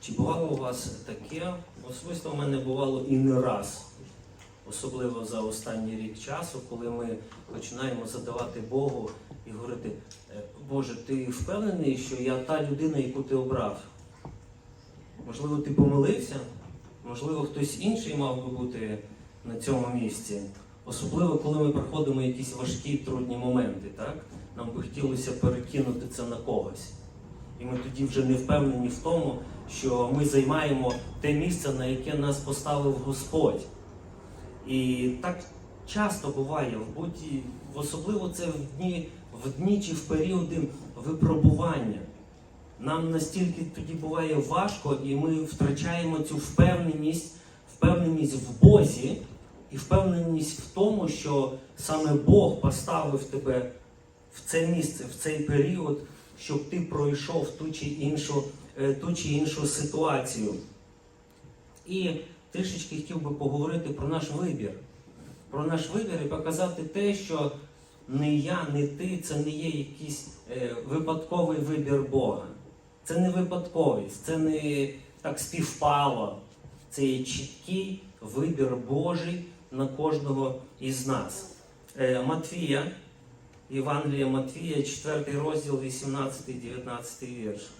Чи бувало у вас таке? Особисто в мене бувало і не раз, особливо за останній рік часу, коли ми починаємо задавати Богу і говорити, «Е, Боже, ти впевнений, що я та людина, яку ти обрав? Можливо, ти помилився? Можливо, хтось інший мав би бути на цьому місці. Особливо, коли ми проходимо якісь важкі трудні моменти, так? Нам би хотілося перекинути це на когось. І ми тоді вже не впевнені в тому, що ми займаємо те місце, на яке нас поставив Господь. І так часто буває, в буті, особливо це в дні, в дні чи в періоди випробування. Нам настільки тоді буває важко, і ми втрачаємо цю впевненість, впевненість в Бозі і впевненість в тому, що саме Бог поставив тебе в це місце, в цей період, щоб ти пройшов ту чи іншу, е, ту чи іншу ситуацію. І трішечки хотів би поговорити про наш вибір. Про наш вибір і показати те, що не я, не ти, це не є якийсь е, випадковий вибір Бога. Це не випадковість, це не так співпало. Це є чіткий вибір Божий на кожного із нас. Е, Матвія, Євангелія Матвія, 4 розділ, 18-19 вірш.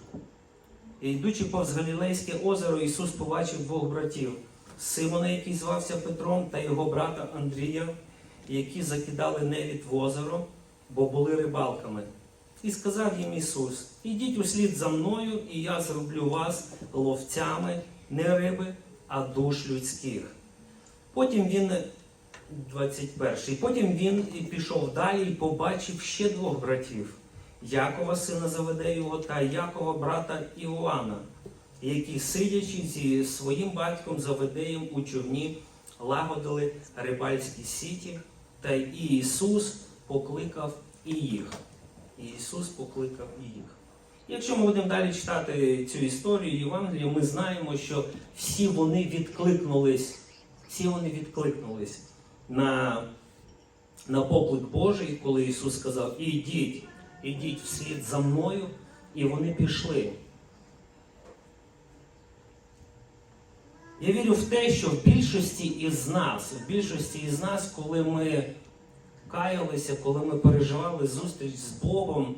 І йдучи повз Галілейське озеро, Ісус побачив двох братів Симона, який звався Петром, та його брата Андрія, які закидали невід в озеро, бо були рибалками. І сказав їм Ісус: Ідіть услід за мною, і я зроблю вас ловцями не риби, а душ людських. Потім він, 21. Потім він пішов далі і побачив ще двох братів: Якова, сина Заведеєвого, та Якова, брата Іоанна, які, сидячи зі своїм батьком Заведеєм у човні, лагодили рибальські сіті, та й Ісус покликав і їх. І Ісус покликав і їх. Якщо ми будемо далі читати цю історію Євангелію, ми знаємо, що всі вони відкликнулись, всі вони відкликнулись на, на поклик Божий, коли Ісус сказав: Ідіть, ідіть вслід за мною, і вони пішли. Я вірю в те, що в більшості із нас, в більшості із нас, коли ми каялися, коли ми переживали зустріч з Богом,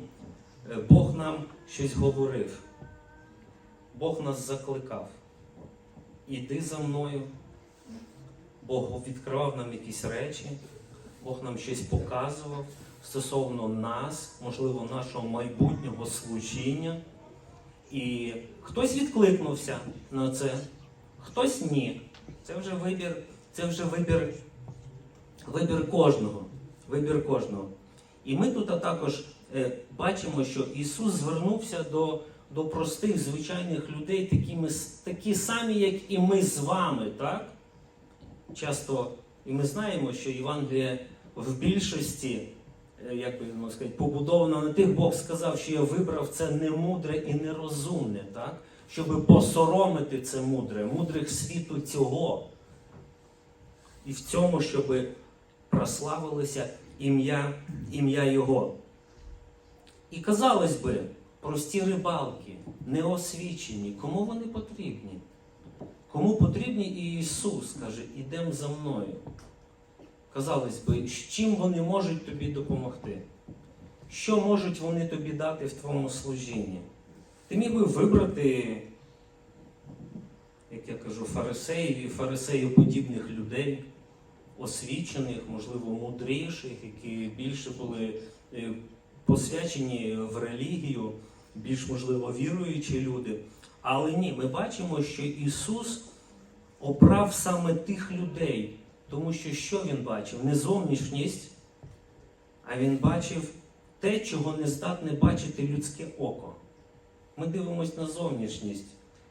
е, Бог нам щось говорив. Бог нас закликав. Іди за мною. Бог відкривав нам якісь речі, Бог нам щось показував стосовно нас, можливо, нашого майбутнього служіння. І хтось відкликнувся на це, хтось ні. Це вже вибір, це вже вибір, вибір кожного. Вибір кожного. І ми тут також е, бачимо, що Ісус звернувся до, до простих, звичайних людей, такими, такі самі, як і ми з вами, так? Часто, і ми знаємо, що Євангеліє в більшості, е, як би можна сказати, побудовано на тих, Бог сказав, що я вибрав це немудре і нерозумне, так? Щоб посоромити це мудре, мудрих світу цього. І в цьому, щоб прославилося ім'я, ім'я Його. І казалось би, прості рибалки, неосвічені, кому вони потрібні? Кому потрібні і Ісус каже, ідемо за мною. Казалось би, з чим вони можуть тобі допомогти? Що можуть вони тобі дати в твоєму служінні? Ти міг би вибрати, як я кажу, фарисеїв і фарисеїв-подібних людей, освічених, можливо, мудріших, які більше були е, посвячені в релігію, більш, можливо, віруючі люди. Але ні, ми бачимо, що Ісус обрав саме тих людей, тому що що Він бачив? Не зовнішність, а Він бачив те, чого не здатне бачити людське око. Ми дивимося на зовнішність,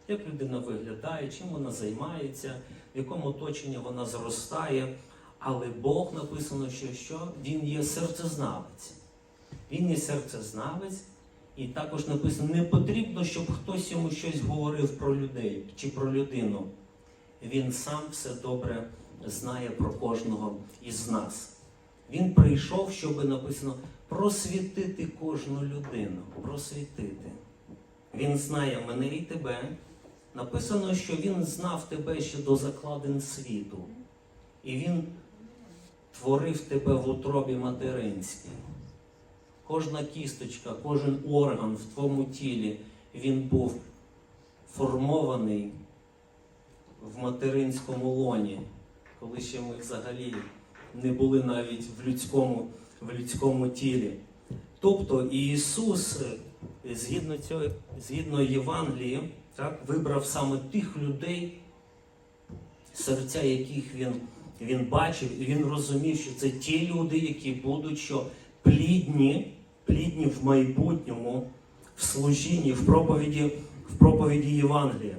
як людина виглядає, чим вона займається, в якому оточенні вона зростає. Але Бог написано, що, що Він є серцезнавець. Він є серцезнавець, і також написано, не потрібно, щоб хтось йому щось говорив про людей чи про людину. Він сам все добре знає про кожного із нас. Він прийшов, щоб написано просвітити кожну людину. Просвітити. Він знає мене і тебе. Написано, що Він знав тебе ще до закладин світу. І Він творив тебе в утробі материнській. Кожна кісточка, кожен орган в твоєму тілі, він був формований в материнському лоні, коли ще ми взагалі не були навіть в людському, в людському тілі. Тобто Ісус, е, згідно, цього, згідно Євангелії, так, вибрав саме тих людей, серця яких він, він бачив, і він розумів, що це ті люди, які будуть що плідні, плідні в майбутньому, в служінні, в проповіді, в проповіді Євангелія.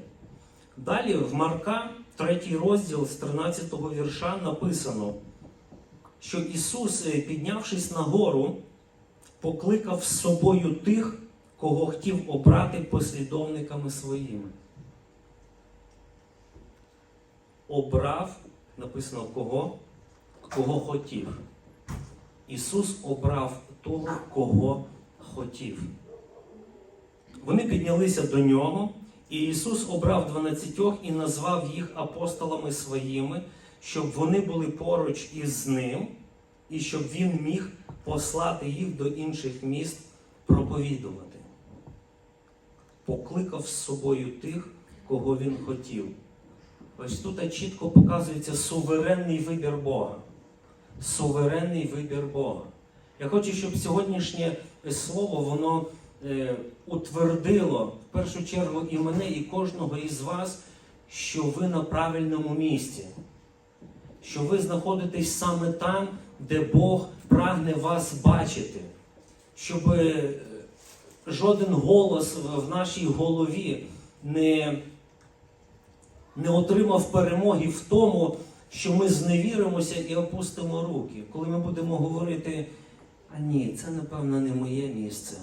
Далі в Марка, третій розділ з 13 вірша написано, що Ісус, е, піднявшись на гору, покликав з собою тих, кого хотів обрати послідовниками своїми. Обрав, написано кого? Кого хотів. Ісус обрав того, кого хотів. Вони піднялися до нього, і Ісус обрав дванадцятьох і назвав їх апостолами своїми, щоб вони були поруч із ним, і щоб він міг послати їх до інших міст проповідувати. Покликав з собою тих, кого він хотів. Ось тут чітко показується суверенний вибір Бога. Суверенний вибір Бога. Я хочу, щоб сьогоднішнє слово воно утвердило в першу чергу і мене, і кожного із вас, що ви на правильному місці, що ви знаходитесь саме там, де Бог прагне вас бачити, щоб е, жоден голос в нашій голові не, не отримав перемоги в тому, що ми зневіримося і опустимо руки, коли ми будемо говорити, а ні, це напевно не моє місце.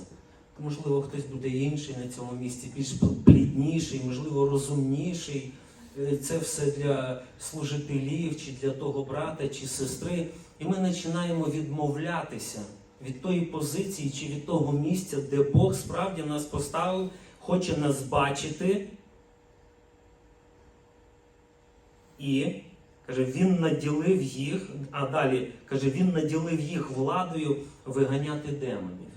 Можливо, хтось буде інший на цьому місці, більш плідніший, можливо, розумніший. Е, Це все для служителів, чи для того брата, чи сестри. І ми починаємо відмовлятися від тої позиції чи від того місця, де Бог справді нас поставив, хоче нас бачити. І каже, він наділив їх, а далі каже, він наділив їх владою виганяти демонів.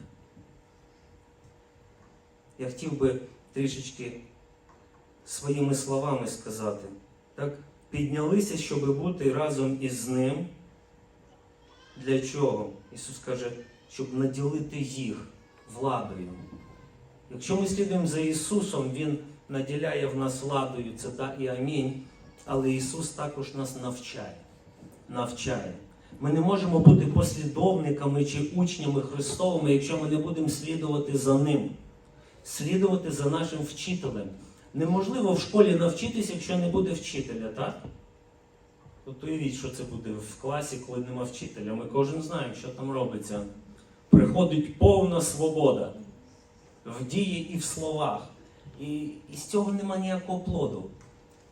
Я хотів би трішечки своїми словами сказати. Так? Піднялися, щоб бути разом із ним. Для чого? Ісус каже, щоб наділити їх владою. Якщо ми слідуємо за Ісусом, Він наділяє в нас владою, це да і амінь. Але Ісус також нас навчає. навчає. Ми не можемо бути послідовниками чи учнями Христовими, якщо ми не будемо слідувати за Ним, слідувати за нашим вчителем. Неможливо в школі навчитися, якщо не буде вчителя, так? От уявіть, що це буде в класі, коли нема вчителя. Ми кожен знаємо, що там робиться. Приходить повна свобода в дії і в словах. І, і з цього нема ніякого плоду.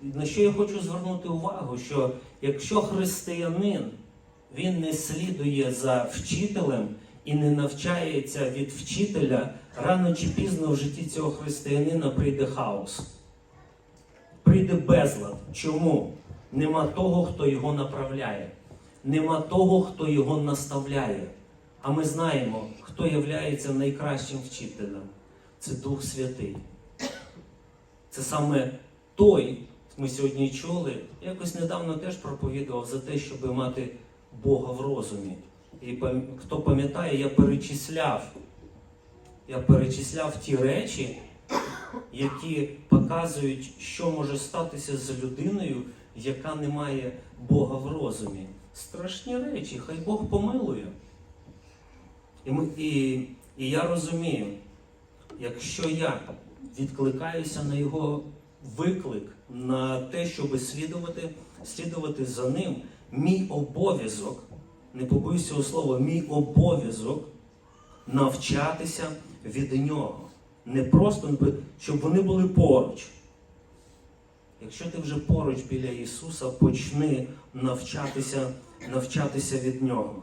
На що я хочу звернути увагу, що якщо християнин він не слідує за вчителем і не навчається від вчителя, рано чи пізно в житті цього християнина прийде хаос. Прийде безлад. Чому? Нема того, хто його направляє, нема того, хто його наставляє. А ми знаємо, хто є найкращим вчителем. Це Дух Святий. Це саме той, ми сьогодні чули, якось недавно теж проповідував за те, щоб мати Бога в розумі. І хто пам'ятає, я перечисляв. Я перечисляв ті речі, які показують, що може статися з людиною, яка не має Бога в розумі. Страшні речі, хай Бог помилує. І, ми, і, і я розумію, якщо я відкликаюся на його виклик, на те, щоб слідувати, слідувати за ним, мій обов'язок, не побоюся цього слова, мій обов'язок навчатися від нього. Не просто, щоб вони були поруч. Якщо ти вже поруч біля Ісуса, почни навчатися, навчатися від Нього.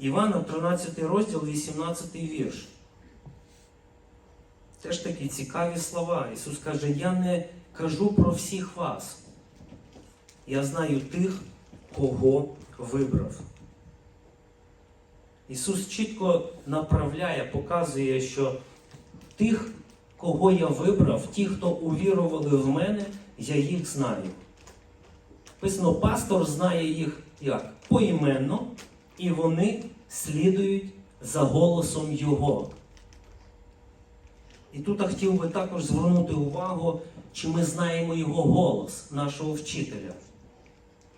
Івана, 13 розділ, 18 вірш. теж такі цікаві слова. Ісус каже, я не кажу про всіх вас. Я знаю тих, кого вибрав. Ісус чітко направляє, показує, що тих, кого я вибрав, ті, хто увірували в мене, я їх знаю. Писано, пастор знає їх як? Поіменно, і вони слідують за голосом Його. І тут я хотів би також звернути увагу, чи ми знаємо його голос, нашого вчителя.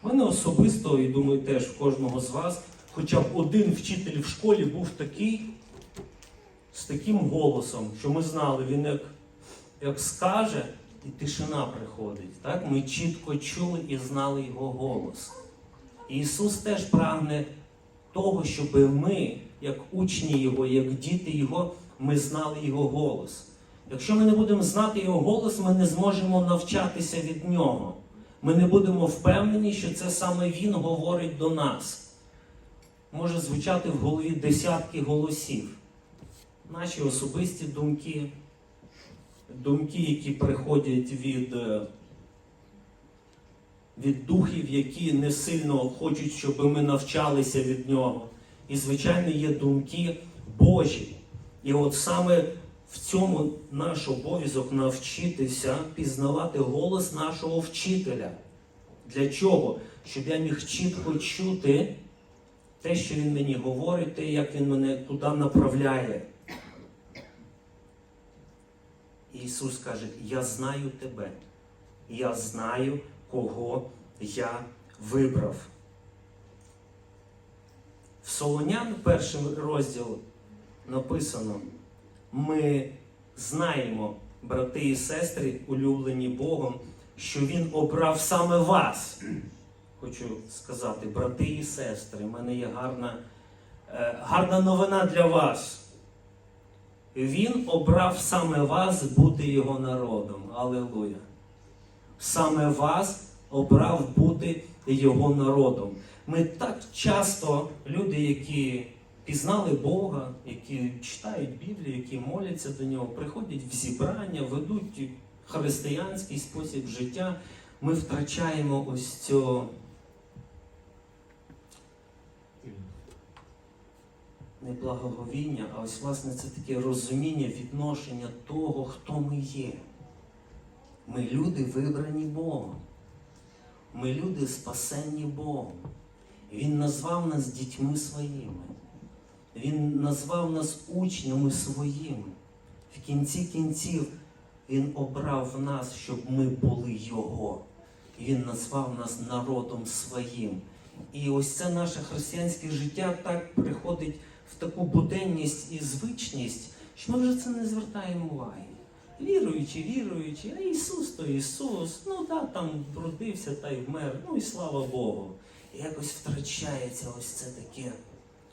У мене особисто, і думаю, теж в кожного з вас, хоча б один вчитель в школі був такий, з таким голосом, що ми знали, він як, як скаже, і тишина приходить. Так? Ми чітко чули і знали його голос. І Ісус теж прагне того, щоб ми, як учні Його, як діти Його, ми знали Його голос. Якщо ми не будемо знати Його голос, ми не зможемо навчатися від Нього. Ми не будемо впевнені, що це саме Він говорить до нас. Може звучати в голові десятки голосів. Наші особисті думки, думки, які приходять від, е, від духів, які не сильно хочуть, щоб ми навчалися від нього. І, звичайно, є думки Божі. І от саме в цьому наш обов'язок навчитися пізнавати голос нашого вчителя. Для чого? Щоб я міг чітко чути те, що він мені говорить, те, як він мене туди направляє. Ісус каже: Я знаю тебе, я знаю, кого я вибрав. В Солонян, перший розділ, написано: ми знаємо, брати і сестри, улюблені Богом, що Він обрав саме вас. Хочу сказати, брати і сестри, в мене є гарна, е, гарна новина для вас. Він обрав саме вас бути його народом. Аллилуйя. Саме вас обрав бути його народом. Ми так часто, люди, які пізнали Бога, які читають Біблію, які моляться до нього, приходять в зібрання, ведуть християнський спосіб життя, ми втрачаємо ось цього. Не благоговіння, а ось власне це таке розуміння, відношення того, хто ми є. Ми люди вибрані Богом. Ми люди спасенні Богом. Він назвав нас дітьми своїми. Він назвав нас учнями своїми. В кінці кінців Він обрав нас, щоб ми були Його. Він назвав нас народом своїм. І ось це наше християнське життя так приходить в таку буденність і звичність, що ми вже це не звертаємо уваги. Віруючи, віруючи, а Ісус то Ісус, ну так, там родився та й вмер, ну і слава Богу. І якось втрачається ось це таке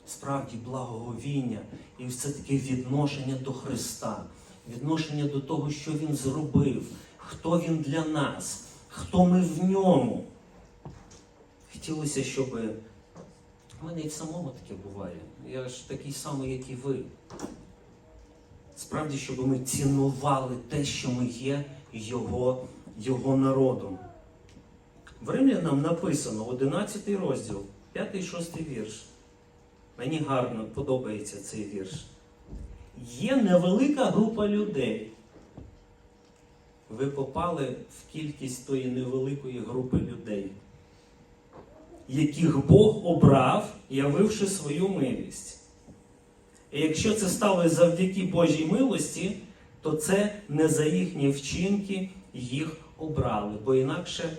справді благоговіння і ось це таке відношення до Христа, відношення до того, що Він зробив, хто Він для нас, хто ми в ньому. Хотілося, щоб у мене і в самому таке буває. Я ж такий самий, як і ви. Справді, щоб ми цінували те, що ми є його, його народом. В Римлянам написано 11 розділ, 5-6 вірш. Мені гарно подобається цей вірш. Є невелика група людей. Ви попали в кількість тої невеликої групи людей, яких Бог обрав, явивши свою милість. І якщо це сталося завдяки Божій милості, то це не за їхні вчинки їх обрали, бо інакше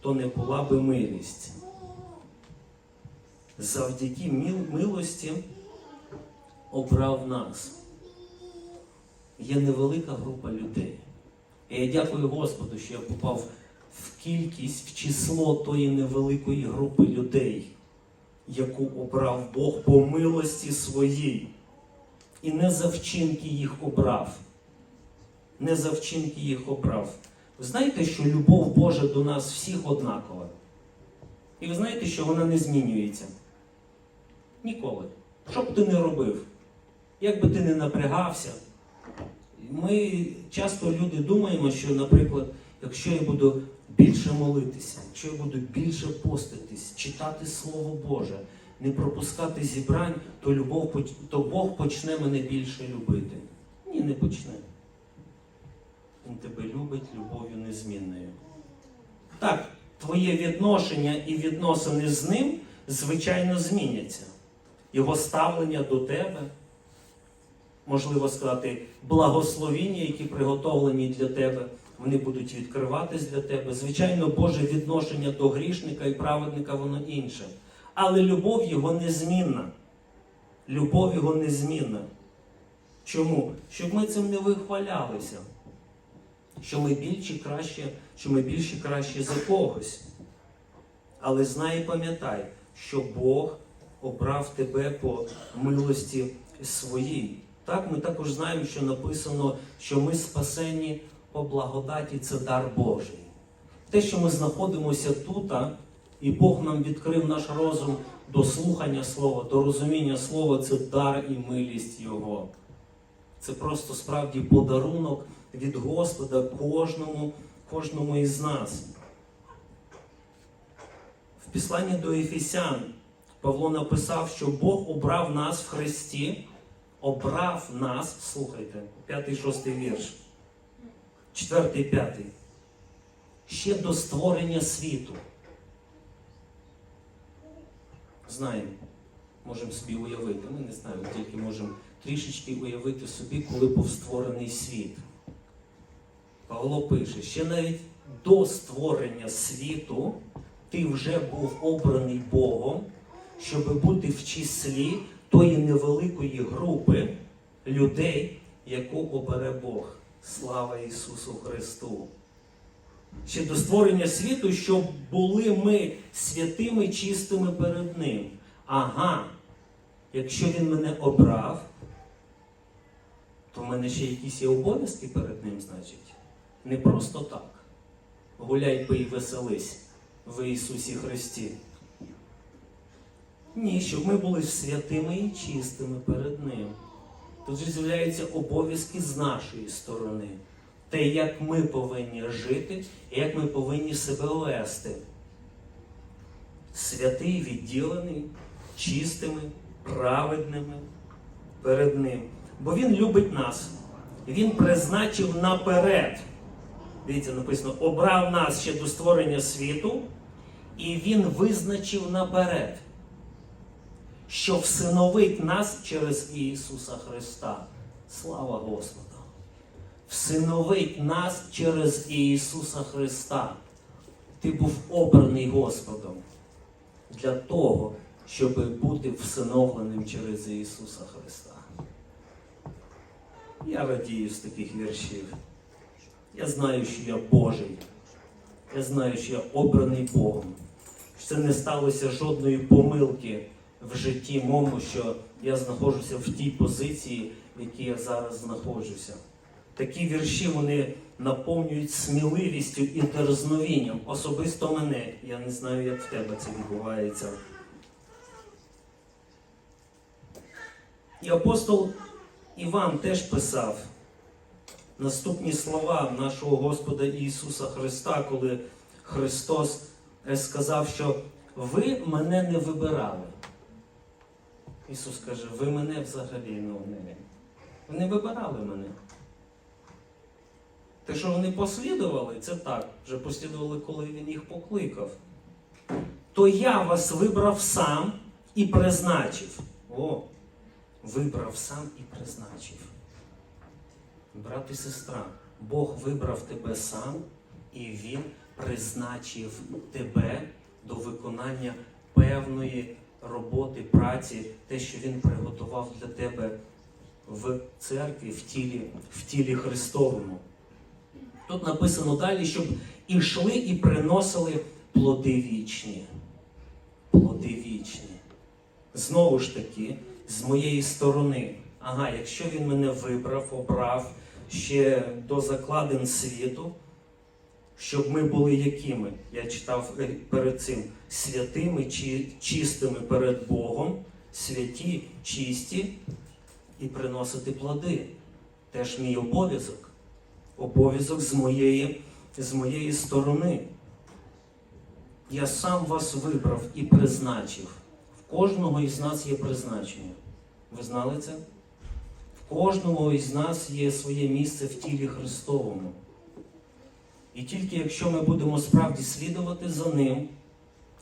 то не була би милість. Завдяки мил- милості обрав нас. Є невелика група людей. І я дякую Господу, що я попав в кількість, в число тої невеликої групи людей, яку обрав Бог по милості своїй. І не за вчинки їх обрав. Не за вчинки їх обрав. Ви знаєте, що любов Божа до нас всіх однакова. І ви знаєте, що вона не змінюється. Ніколи. Що б ти не робив, як би ти не напрягався, Ми часто люди думаємо, що, наприклад, якщо я буду більше молитися, якщо я буду більше поститись, читати Слово Боже, не пропускати зібрань, то любов то Бог почне мене більше любити. Ні, не почне. Він тебе любить любов'ю незмінною. Так, твоє відношення і відносини з ним, звичайно, зміняться. Його ставлення до тебе, можливо сказати, благословіння, які приготовлені для тебе, вони будуть відкриватись для тебе. Звичайно, Боже відношення до грішника і праведника, воно інше. Але любов його незмінна. Любов його незмінна. Чому? Щоб ми цим не вихвалялися. Що ми більші краще, що ми більші краще за когось. Але знай і пам'ятай, що Бог обрав тебе по милості своїй. Так, ми також знаємо, що написано, що ми спасені по благодаті це дар Божий. Те, що ми знаходимося тут, і Бог нам відкрив наш розум до слухання Слова, до розуміння Слова, це дар і милість Його. Це просто справді подарунок від Господа кожному, кожному із нас. В післанні до Ефесян Павло написав, що Бог обрав нас в Христі, обрав нас, слухайте, п'ятий, шостий вірш, четвертий, п'ятий. Ще до створення світу. Знаємо, можемо собі уявити. Ми не знаємо, тільки можемо трішечки уявити собі, коли був створений світ. Павло пише, ще навіть до створення світу ти вже був обраний Богом, щоб бути в числі тої невеликої групи людей, яку обере Бог. Слава Ісусу Христу! Ще до створення світу, щоб були ми святими, чистими перед Ним. Ага, якщо Він мене обрав, то в мене ще якісь є обов'язки перед Ним, значить. Не просто так. Гуляй, пий, веселись в Ісусі Христі. Ні, щоб ми були святими і чистими перед Ним. Тут же з'являються обов'язки з нашої сторони. Те, як ми повинні жити і як ми повинні себе вести. Святий, відділений, чистими, праведними перед Ним. Бо Він любить нас. Він призначив наперед. Дивіться, написано, обрав нас ще до створення світу, і Він визначив наперед, що всиновить нас через Ісуса Христа. Слава Господу! Всиновить нас через Ісуса Христа. Ти був обраний Господом для того, щоб бути всиновленим через Ісуса Христа. Я радію з таких віршів. Я знаю, що я Божий. Я знаю, що я обраний Богом. Що це не сталося жодної помилки в житті моєму, що я знаходжуся в тій позиції, в якій я зараз знаходжуся. Такі вірші вони наповнюють сміливістю і дерзновінням. Особисто мене. Я не знаю, як в тебе це відбувається. І апостол Іван теж писав наступні слова нашого Господа Ісуса Христа, коли Христос е, сказав, що ви мене не вибирали. Ісус каже, ви мене взагалі не, ви не вибирали мене. Те, що вони послідували, це так, вже послідували, коли він їх покликав. То я вас вибрав сам і призначив. О, вибрав сам і призначив. Брат і сестра, Бог вибрав тебе сам, і Він призначив тебе до виконання певної роботи, праці, те, що Він приготував для тебе в церкві, в тілі, в тілі Христовому. Тут написано далі, щоб ішли і приносили плоди вічні. Плоди вічні. Знову ж таки, з моєї сторони. Ага, якщо він мене вибрав, обрав ще до закладин світу, щоб ми були якими? Я читав е, перед цим святими, чи чистими перед Богом, святі, чисті і приносити плоди. теж мій обов'язок. Обов'язок з моєї, з моєї сторони. Я сам вас вибрав і призначив. В кожного із нас є призначення. Ви знали це? В кожного із нас є своє місце в тілі Христовому. І тільки якщо ми будемо справді слідувати за ним,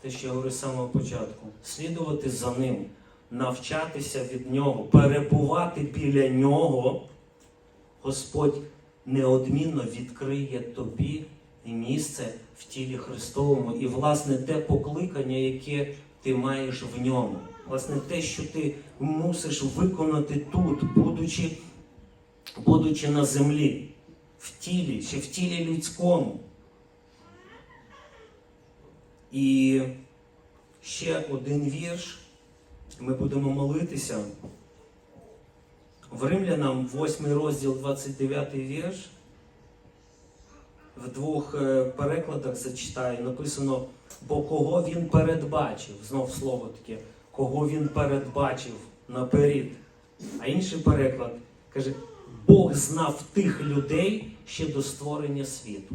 те, що я говорю з самого початку, слідувати за ним, навчатися від нього, перебувати біля нього, Господь неодмінно відкриє тобі місце в тілі Христовому і, власне, те покликання, яке ти маєш в ньому. Власне, те, що ти мусиш виконати тут, будучи, будучи на землі, в тілі, чи в тілі людському. І ще один вірш. Ми будемо молитися. В Римлянам 8 розділ 29 вірш. В двох е, перекладах зачитаю, написано, бо кого він передбачив, знов слово таке, кого він передбачив наперед. А інший переклад каже, Бог знав тих людей ще до створення світу.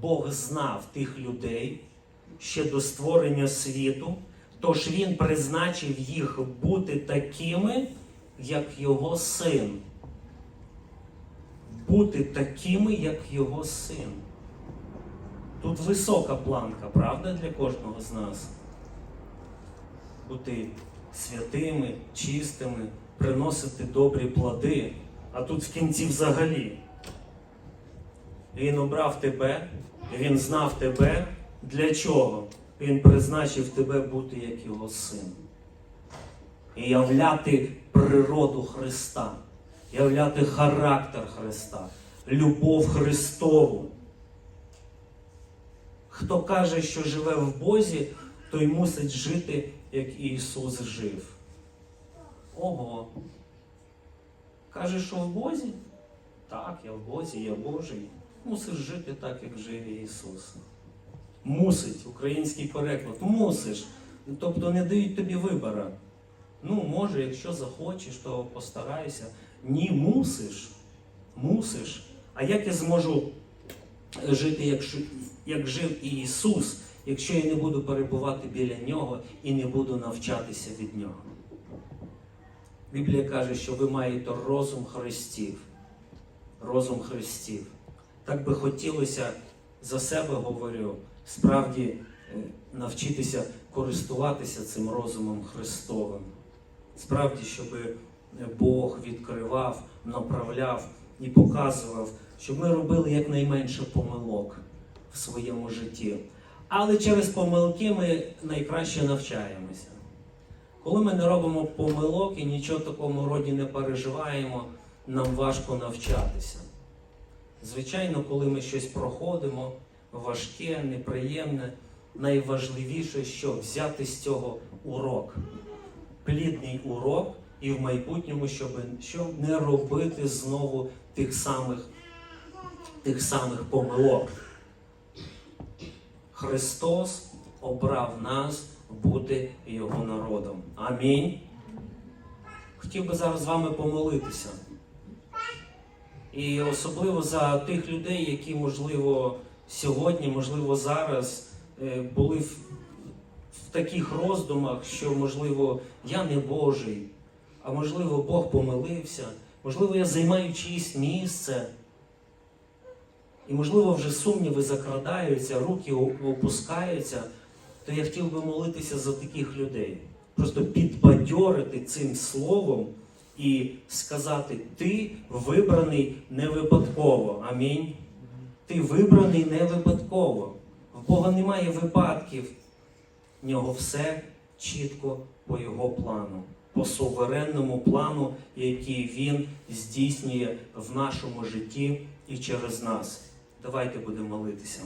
Бог знав тих людей ще до створення світу, тож він призначив їх бути такими, як його син. Бути такими, як його син. Тут висока планка, правда, для кожного з нас? Бути святими, чистими, приносити добрі плоди. А тут в кінці взагалі. Він обрав тебе, він знав тебе. Для чого? Він призначив тебе бути як його син. І являти природу Христа, являти характер Христа, любов Христову. Хто каже, що живе в Бозі, той мусить жити, як Ісус жив. Ого. Каже, що в Бозі? Так, я в Бозі, я Божий. Мусиш жити так, як жив Ісус. Мусить, український переклад, мусиш. Тобто не дають тобі вибора. Ну, може, якщо захочеш, то постарайся. Ні, мусиш. Мусиш. А як я зможу жити, як, як жив і Ісус, якщо я не буду перебувати біля Нього і не буду навчатися від Нього? Біблія каже, що ви маєте розум Христів. Розум Христів. Так би хотілося за себе говорю, справді е, навчитися користуватися цим розумом Христовим. Справді, щоб Бог відкривав, направляв і показував, щоб ми робили якнайменше помилок в своєму житті. Але через помилки ми найкраще навчаємося. Коли ми не робимо помилок і нічого в такому роді не переживаємо, нам важко навчатися. Звичайно, коли ми щось проходимо, важке, неприємне, найважливіше, що взяти з цього урок, плідний урок, і в майбутньому, щоб, не робити знову тих самих, тих самих помилок. Христос обрав нас бути Його народом. Амінь. Хотів би зараз з вами помолитися. І особливо за тих людей, які, можливо, сьогодні, можливо, зараз е, були в, в таких роздумах, що, можливо, я не Божий, а можливо, Бог помилився, можливо, я займаю чиїсь місце. І, можливо, вже сумніви закрадаються, руки опускаються, то я хотів би молитися за таких людей. Просто підбадьорити цим словом і сказати: ти вибраний не випадково. Амінь. Ти вибраний не випадково. В Бога немає випадків. В нього все чітко по його плану, по суверенному плану, який він здійснює в нашому житті і через нас. Давайте будемо молитися.